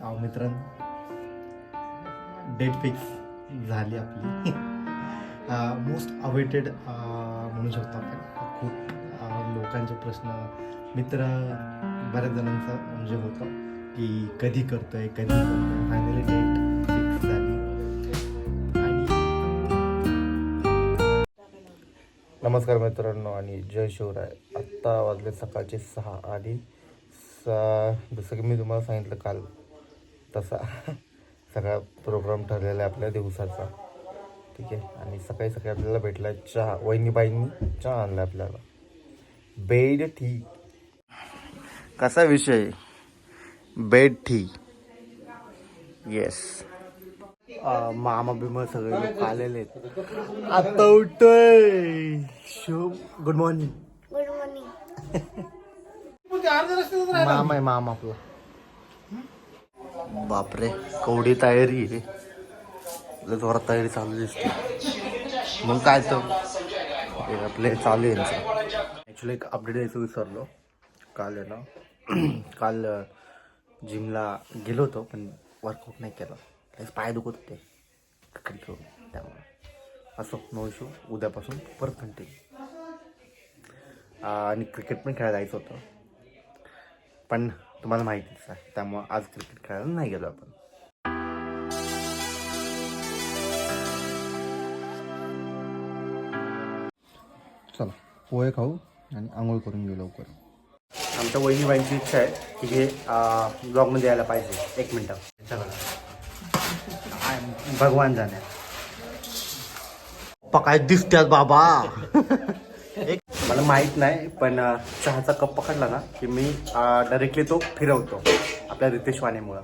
अहो मित्रांनो date fix झाली आपली. मोस्ट अवेटेड म्हणू शकतो आपण खूप लोकांचे प्रश्न मित्र बऱ्याच जणांचा म्हणजे होतं की कधी करतोय कधी करतोय फायनली डेट फिक्स झाली. आणि नमस्कार मित्रांनो आणि जय शिवराय. आत्ता वाजले सकाळचे सहा आणि सा जसं की मी तुम्हाला सांगितलं काल तसा सगळा प्रोग्राम ठरलेला आहे आपल्या दिवसाचा. ठीक आहे? आणि सकाळी सकाळी आपल्याला भेटला आहे चहा. वहिनीबाईंनी चहा आणला आपल्याला. Bed tea. कसा विषय? Bed tea. येस मामा बिमा सगळे लोक आलेले आहेत. आता उठतोय. शुभ गुड मॉर्निंग गुड मॉर्निंग मामा आहे मामा आपला. बापरे कवडी तयारी आहे. लय जोरात तयारी चालू दिसते. मग काय तर. आपले चालू आहे यांचं. ॲक्च्युली एक अपडेट द्यायचं विसरलो. काल आहे ना काल जिमला गेलो होतो पण वर्कआउट नाही केलं. त्याचे पाय दुखत होते. क्रिकेट त्यामुळे. असो नो इशू उद्यापासून परत कंटिन्यू आणि क्रिकेट पण खेळायला जायचं होतं. पण तुम्हाला माहितीच आहे त्यामुळं आज क्रिकेट खेळायला नाही गेलो आपण. चला पोहे खाऊ आणि आंघोळ करून घेऊ लवकर. आमच्या वहिनीबाईंची इच्छा आहे की हे ब्लॉगमध्ये यायला पाहिजे. एक मिनटं. भगवान जाण्या पप्पा काय दिसतात बाबा. मला माहीत नाही पण चहाचा कप पकडला ना की मी डायरेक्टली तो फिरवतो आपल्या रितेश वाणीमुळं.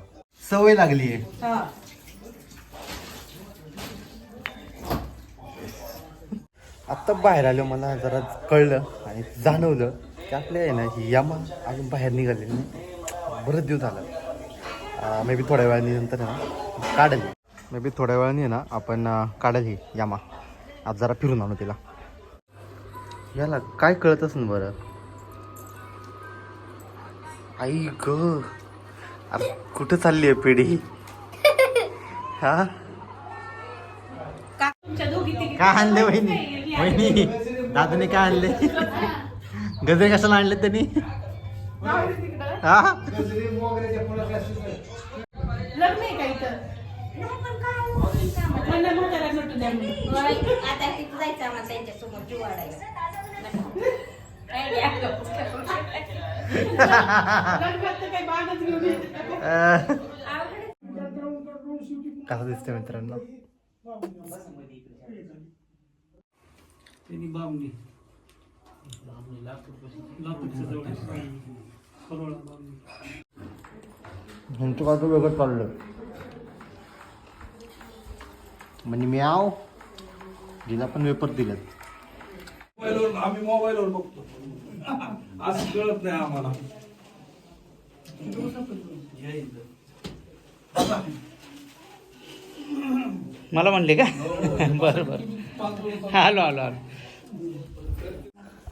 सवय लागली आहे आत्ता बाहेर आलो मला जरा कळलं आणि जाणवलं की आपल्या आहे ना ही यामा अजून बाहेर निघाली नाही. बरंच दिवस झाला. मे बी थोड्या वेळाने नंतर ना काढेल. मे बी थोड्या वेळाने ना आपण काढेल ही यामा. आज जरा फिरून आणू तिला. याला काय कळतच ना बरं. आई ग. अरे कुठं चालली आहे पिढी? हा? काय आणले वहिनी? वहिनी दादाने काय आणले? गजरे कशाला आणले त्यांनी? हा. आता जायचं आम्हाला त्यांच्यासमोर कसं दिसतंय मित्रांनो? ह्यांचं काय वेगळं चाललं. म्हणजे मी आव तिला पण वेपर दिलेत. मोबाईलवर आम्ही मोबाईलवर बघतो. असं कळत नाही आम्हाला. मला म्हणले का? बरं बरं. आलो आलो आलो.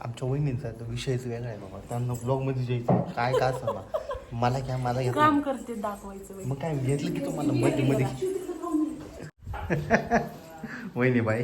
आमच्या वहिनींचा तो विषयच वेगळा आहे बाबा. त्यांना ब्लॉगमध्ये जायचं काय का सांगा मला घ्या मला काम करते दाखवायचं. मग काय घेतलं की तुम्हाला मध्ये मध्ये? वहिनी बाई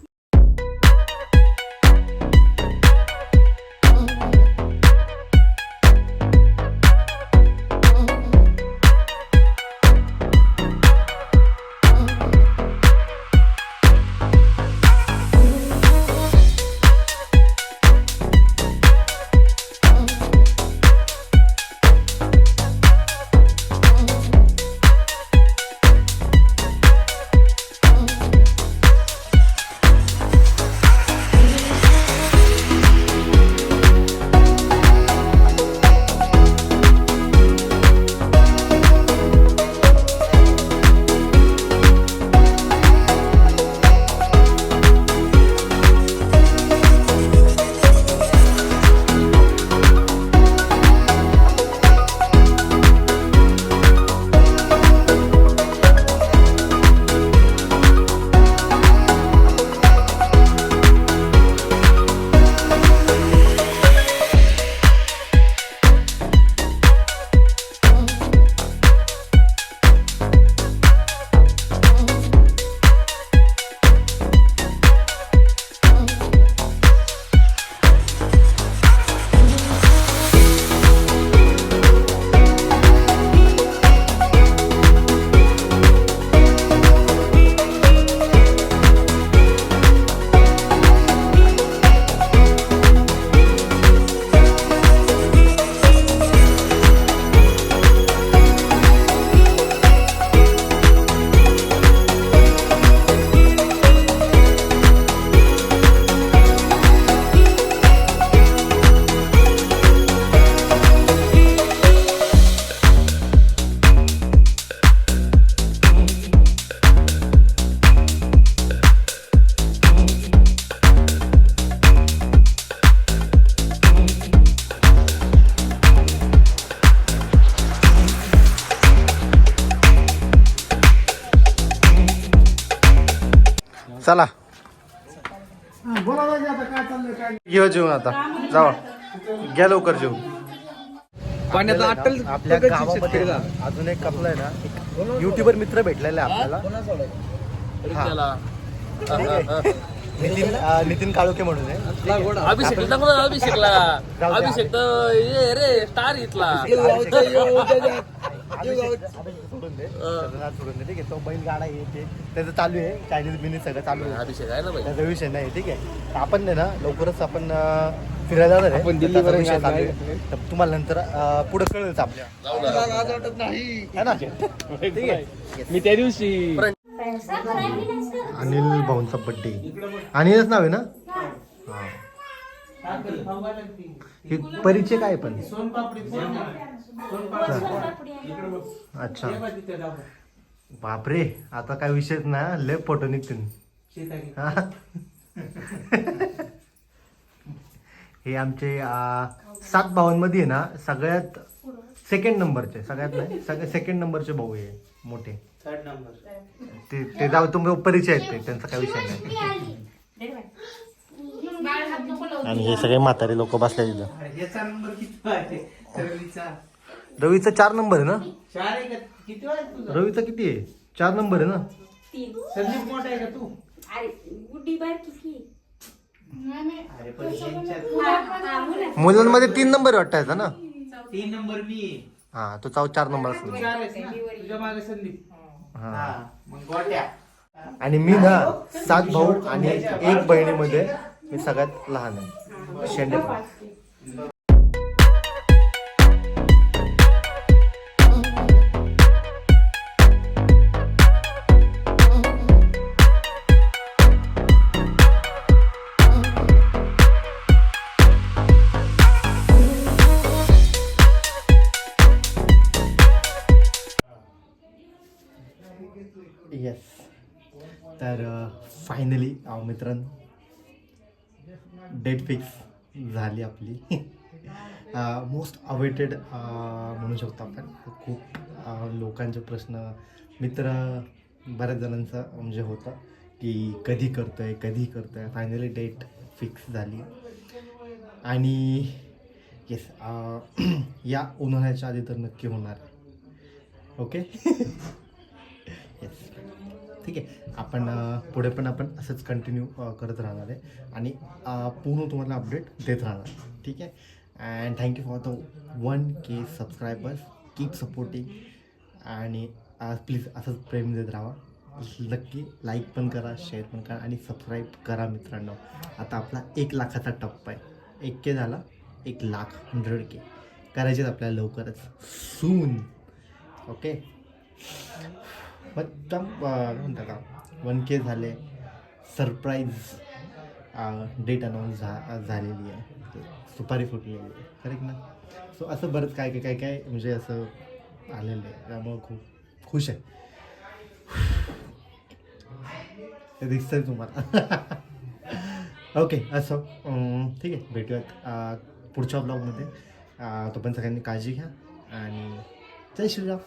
चला. घेऊ जेवून आता जावा. घ्या लवकर जेवून पाण्यात अटल आपल्या गावामध्ये अजून एक आपलं आहे ना एक युट्यूबर मित्र भेटलेला आहे आपल्याला. हा. नितीन नितीन काळोखे म्हणून आहे. अभिषेक अभिषेकला जाऊ. अभिषेक रे स्टार इथला. सोडून दे. त्याचं नाव सोडून दे. ठीक आहे तो त्याचं चालू आहे. चायनीज बिनीज सगळं चालू आहे. अभिषेक आहे ना भाई त्याचा विषय नाही ठीक आहे. तर आपण ना लवकरच आपण फिरायला जाणार आहे. दिल्लीवर विषय चालू आहे. तर तुम्हाला नंतर पुढे कळेलच आपल्या. ना. ठीक आहे. मी त्या दिवशी अनिल भाऊंचा बड्डे अनिलच नाव आहे ना? हा. हे परिचय काय पण? अच्छा. बापरे आता काय विषयच ना लय फोटो निघतील. हा. हे आमचे आ, सात भावांमध्ये आहे ना सगळ्यात सेकंड नंबरचे सगळ्यात नाही सगळ्यात सेकंड नंबरचे भाऊ आहे मोठे. ते ते जाऊ तुम्ही परिचय आहेत ते त्यांचा काय विषय नाही. आणि हे सगळे म्हातारे लोक बसले तिथं याचा नंबर किती आहे रवीचा. रवीचा चार नंबर आहे ना? चार आहे का? किती आहे तुझा? रवीचा किती आहे? चार नंबर आहे ना? संदीप मोठा आहे का तू? अरे गुड्डी बारकी की अरे पण यांच्यात मुलांमध्ये तीन नंबर वाटायचा ना? तीन नंबर मी. आहे. हा तो चाव चार नंबर असतो. चार आहेस ना? तुझ्या मागे संदीप. हा. हा मग गोट्या. आणि मी ना सात भाऊ आणि एक बहिणीमध्ये मी सगळ्यात लहान आहे शेंडे येस तर फायनली मित्रांनो डेट फिक्स झाली आपली. मोस्ट अवेटेड म्हणू शकतो आपण. खूप लोकांचे प्रश्न मित्र बऱ्याच जणांचा म्हणजे होता की कधी करतोय कधी करतोय. फायनली डेट फिक्स झाली. आणि येस या उन्हाळ्याच्या आधी तर नक्की होणार. ओके येस ठीक आहे. आपण पुढे पण आपण असंच कंटिन्यू करत राहणार आहे. आणि पूर्ण तुम्हाला अपडेट देत राहणार. ठीक आहे? And thank you for the one K subscribers keep supporting आणि प्लीज असंच प्रेम देत राहा. नक्की लाईक पण करा शेअर पण करा आणि सबस्क्राईब करा मित्रांनो. आता आपला एक लाखाचा टप्पा आहे. एक के झाला. एक लाख हंड्रेड के करायचेच आपल्याला लवकरच. सून ओके एकदम uh, म्हणतात का वन के झाले. सरप्राईज डेट अनाऊन्स झा झालेली आहे. सुपारी फुटलेली आहे. करेक्ट ना? सो असं बरंच काय काय काय काय म्हणजे असं आलेलं आहे. त्यामुळं खूप खुश आहे. ते दिसतंय तुम्हाला. ओके असं. ठीक आहे. भेटूयात uh, पुढच्या ब्लॉगमध्ये uh, तोपर्यंत सगळ्यांनी काळजी घ्या. आणि जय श्रीराम.